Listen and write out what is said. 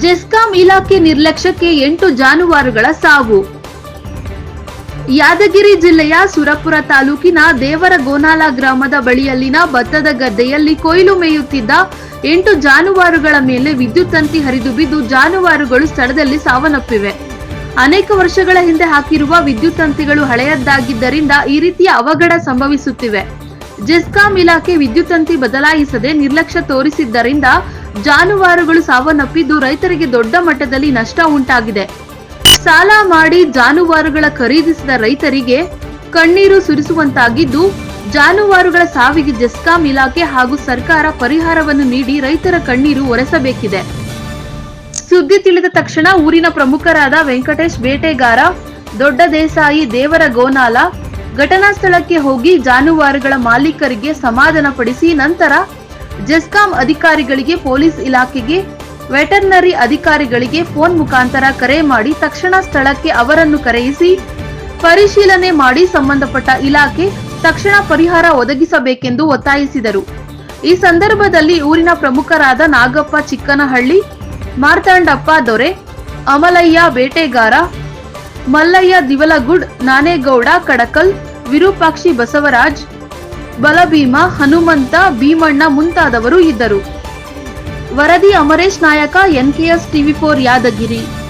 ಜೆಸ್ಕಾಂ ಇಲಾಖೆ ನಿರ್ಲಕ್ಷ್ಯಕ್ಕೆ ಎಂಟು ಜಾನುವಾರುಗಳ ಸಾವು. ಯಾದಗಿರಿ ಜಿಲ್ಲೆಯ ಸುರಪುರ ತಾಲೂಕಿನ ದೇವರಗೋನಾಲ ಗ್ರಾಮದ ಬಳಿಯಲ್ಲಿನ ಭತ್ತದ ಗದ್ದೆಯಲ್ಲಿ ಕೊಯ್ಲು ಮೇಯುತ್ತಿದ್ದ ಎಂಟು ಜಾನುವಾರುಗಳ ಮೇಲೆ ವಿದ್ಯುತ್ ತಂತಿ ಹರಿದು ಬಿದ್ದು ಜಾನುವಾರುಗಳು ಸ್ಥಳದಲ್ಲಿ ಸಾವನ್ನಪ್ಪಿವೆ. ಅನೇಕ ವರ್ಷಗಳ ಹಿಂದೆ ಹಾಕಿರುವ ವಿದ್ಯುತ್ ತಂತಿಗಳು ಹಳೆಯದ್ದಾಗಿದ್ದರಿಂದ ಈ ರೀತಿಯ ಅವಘಡ ಸಂಭವಿಸುತ್ತಿವೆ. ಜೆಸ್ಕಾಂ ಇಲಾಖೆ ವಿದ್ಯುತ್ ತಂತಿ ಬದಲಾಯಿಸದೆ ನಿರ್ಲಕ್ಷ್ಯ ತೋರಿಸಿದ್ದರಿಂದ ಜಾನುವಾರುಗಳು ಸಾವನ್ನಪ್ಪಿದ್ದು ರೈತರಿಗೆ ದೊಡ್ಡ ಮಟ್ಟದಲ್ಲಿ ನಷ್ಟ ಉಂಟಾಗಿದೆ. ಸಾಲ ಮಾಡಿ ಜಾನುವಾರುಗಳ ಖರೀದಿಸಿದ ರೈತರಿಗೆ ಕಣ್ಣೀರು ಸುರಿಸುವಂತಾಗಿದ್ದು, ಜಾನುವಾರುಗಳ ಸಾವಿಗೆ ಜೆಸ್ಕಾಂ ಇಲಾಖೆ ಹಾಗೂ ಸರ್ಕಾರ ಪರಿಹಾರವನ್ನು ನೀಡಿ ರೈತರ ಕಣ್ಣೀರು ಒರೆಸಬೇಕಿದೆ. ಸುದ್ದಿ ತಿಳಿದ ತಕ್ಷಣ ಊರಿನ ಪ್ರಮುಖರಾದ ವೆಂಕಟೇಶ್ ಬೇಟೆಗಾರ, ದೊಡ್ಡ ದೇಸಾಯಿ ದೇವರ ಗೋನಾಲ ಘಟನಾ ಸ್ಥಳಕ್ಕೆ ಹೋಗಿ ಜಾನುವಾರುಗಳ ಮಾಲೀಕರಿಗೆ ಸಮಾಧಾನಪಡಿಸಿ ನಂತರ ಜೆಸ್ಕಾಂ ಅಧಿಕಾರಿಗಳಿಗೆ ಪೊಲೀಸ್ ಇಲಾಖೆಗೆ, ವೆಟರ್ನರಿ ಅಧಿಕಾರಿಗಳಿಗೆ ಫೋನ್ ಮುಖಾಂತರ ಕರೆ ಮಾಡಿ ತಕ್ಷಣ ಸ್ಥಳಕ್ಕೆ ಅವರನ್ನು ಕರೆಯಿಸಿ ಪರಿಶೀಲನೆ ಮಾಡಿ ಸಂಬಂಧಪಟ್ಟ ಇಲಾಖೆ ತಕ್ಷಣ ಪರಿಹಾರ ಒದಗಿಸಬೇಕೆಂದು ಒತ್ತಾಯಿಸಿದರು. ಈ ಸಂದರ್ಭದಲ್ಲಿ ಊರಿನ ಪ್ರಮುಖರಾದ ನಾಗಪ್ಪ ಚಿಕ್ಕನಹಳ್ಳಿ, ಮಾರ್ತಾಂಡಪ್ಪ ದೊರೆ, ಅಮಲಯ್ಯ ಬೇಟೆಗಾರ, ಮಲ್ಲಯ್ಯ ದಿವಲಗುಡ್, ನಾನೇಗೌಡ, ಕಡಕಲ್, ವಿರೂಪಾಕ್ಷಿ ಬಸವರಾಜ್ ಬಲಭೀಮ ಹನುಮಂತ ಭೀಮಣ್ಣ ಮುಂತಾದವರು ಇದ್ದರು. ವರದಿ ಅಮರೇಶ್ ನಾಯಕ ಎನ್ಕೆಎಸ್ ಟಿವಿ ಫೋರ್ ಯಾದಗಿರಿ.